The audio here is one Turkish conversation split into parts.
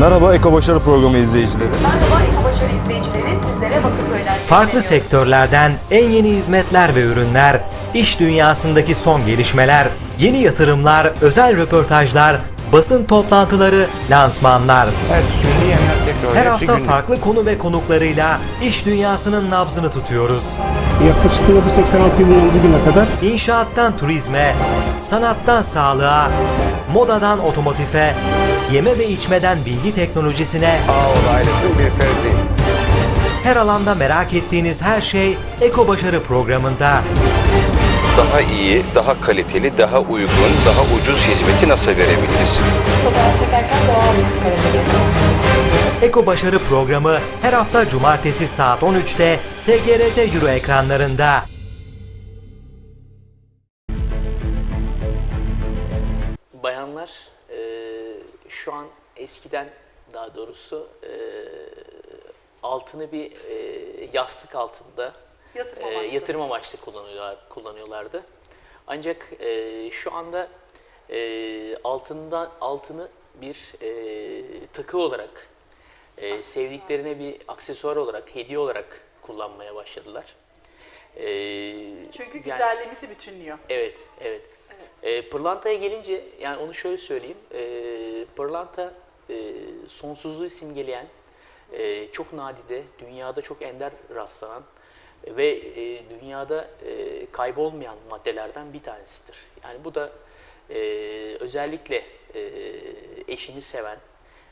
Merhaba Eko Başarı Programı izleyicileri. Merhaba Eko Başarı izleyicileri, sizlere Bakırköy'den Farklı sektörlerden en yeni hizmetler ve ürünler, iş dünyasındaki son gelişmeler, yeni yatırımlar, özel röportajlar, basın toplantıları, lansmanlar. Evet, Her hafta günlük. farklı konu ve konuklarıyla iş dünyasının nabzını tutuyoruz. Yaklaşık 1986 yılından bugüne kadar İnşaattan turizme, sanattan sağlığa, modadan otomotife, yeme ve içmeden bilgi teknolojisine, Ağoğlu ailesinin bir ferdi. her alanda merak ettiğiniz her şey Eko Başarı programında. daha iyi, daha kaliteli, daha uygun, daha ucuz hizmeti nasıl verebiliriz? Fotoğraf çekerken doğal bir karede geçiyor. Eko Başarı programı her hafta cumartesi saat 13'te TGRT Euro ekranlarında. bayanlar e, şu an eskiden daha doğrusu e, altını bir e, yastık altında Yatırım e, amaçlı. yatırım amaçlı kullanıyorlar, kullanıyorlardı. Ancak e, şu anda e, altından altını bir e, takı olarak e, sevdiklerine bir aksesuar olarak, hediye olarak kullanmaya başladılar. E, Çünkü güzelliğimizi bütünlüyor. Evet, evet. E, pırlantaya gelince, yani onu şöyle söyleyeyim. E, pırlanta e, sonsuzluğu simgeleyen, e, çok nadide, dünyada çok ender rastlanan ve e, dünyada e, kaybolmayan maddelerden bir tanesidir. Yani bu da e, özellikle e, eşini seven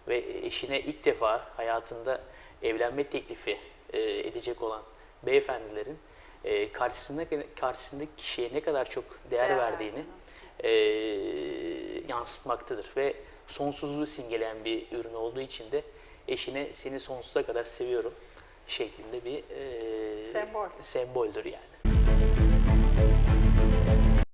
ve eşine ilk defa hayatında evlenme teklifi e, edecek olan beyefendilerin e, karşısında karşısındaki kişiye ne kadar çok değer, Değer verdiğini e, yansıtmaktadır ve sonsuzluğu simgeleyen bir ürün olduğu için de eşine seni sonsuza kadar seviyorum şeklinde bir e, Sembol. semboldür yani.